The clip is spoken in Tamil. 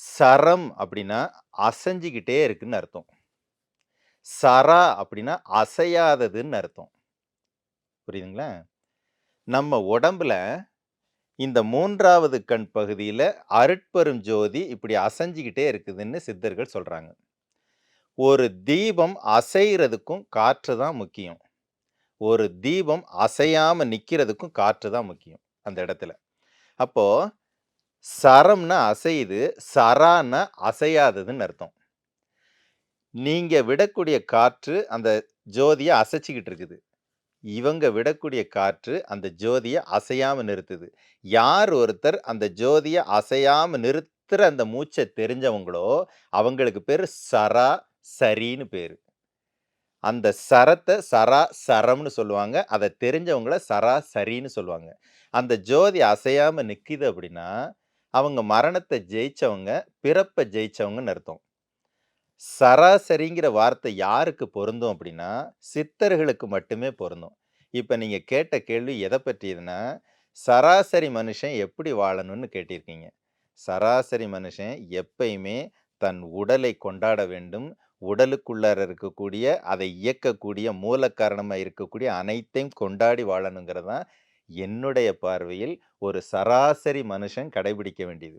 சரம் அப்படின்னா அசைஞ்சுக்கிட்டே இருக்குன்னு அர்த்தம். சரா அப்படின்னா அசையாததுன்னு அர்த்தம். புரியுதுங்களா? நம்ம உடம்புல இந்த மூன்றாவது கண் பகுதியில் அருட்பெரும் ஜோதி இப்படி அசைஞ்சிக்கிட்டே இருக்குதுன்னு சித்தர்கள் சொல்கிறாங்க ஒரு தீபம் அசைகிறதுக்கும் காற்று தான் முக்கியம். ஒரு தீபம் அசையாமல் நிற்கிறதுக்கும் காற்று தான் முக்கியம் அந்த இடத்துல. அப்போது சரம்னா அசையுது, சரான்னா அசையாததுன்னு அர்த்தம். நீங்கள் விடக்கூடிய காற்று அந்த ஜோதியை அசைச்சிக்கிட்டு இருக்குது. இவங்க விடக்கூடிய காற்று அந்த ஜோதியை அசையாமல் நிறுத்துது. யார் ஒருத்தர் அந்த ஜோதியை அசையாமல் நிறுத்துற அந்த மூச்சை தெரிஞ்சவங்களோ, அவங்களுக்கு பேர் சரா சரின்னு பேர் அந்த சரத்தை சரா சரம்னு சொல்லுவாங்க. அதை தெரிஞ்சவங்கள சரா சரின்னு சொல்லுவாங்க. அந்த ஜோதி அசையாமல் நிற்கிது அப்படின்னா, அவங்க மரணத்தை ஜெயிச்சவங்க, பிறப்பை ஜெயிச்சவங்கன்னு அர்த்தம். சராசரிங்கிற வார்த்தை யாருக்கு பொருந்தும் அப்படின்னா, சித்தர்களுக்கு மட்டுமே பொருந்தும். இப்போ நீங்கள் கேட்ட கேள்வி எதை பற்றியதுன்னா, சராசரி மனுஷன் எப்படி வாழணும்னு கேட்டிருக்கீங்க. சராசரி மனுஷன் எப்பயுமே தன் உடலை கொண்டாட வேண்டும். உடலுக்குள்ளார இருக்கக்கூடிய, அதை இயக்கக்கூடிய மூல காரணமாக இருக்கக்கூடிய அனைத்தையும் கொண்டாடி வாழணுங்கிறது தான் என்னுடைய பார்வையில் ஒரு சராசரி மனுஷன் கடைபிடிக்க வேண்டியது.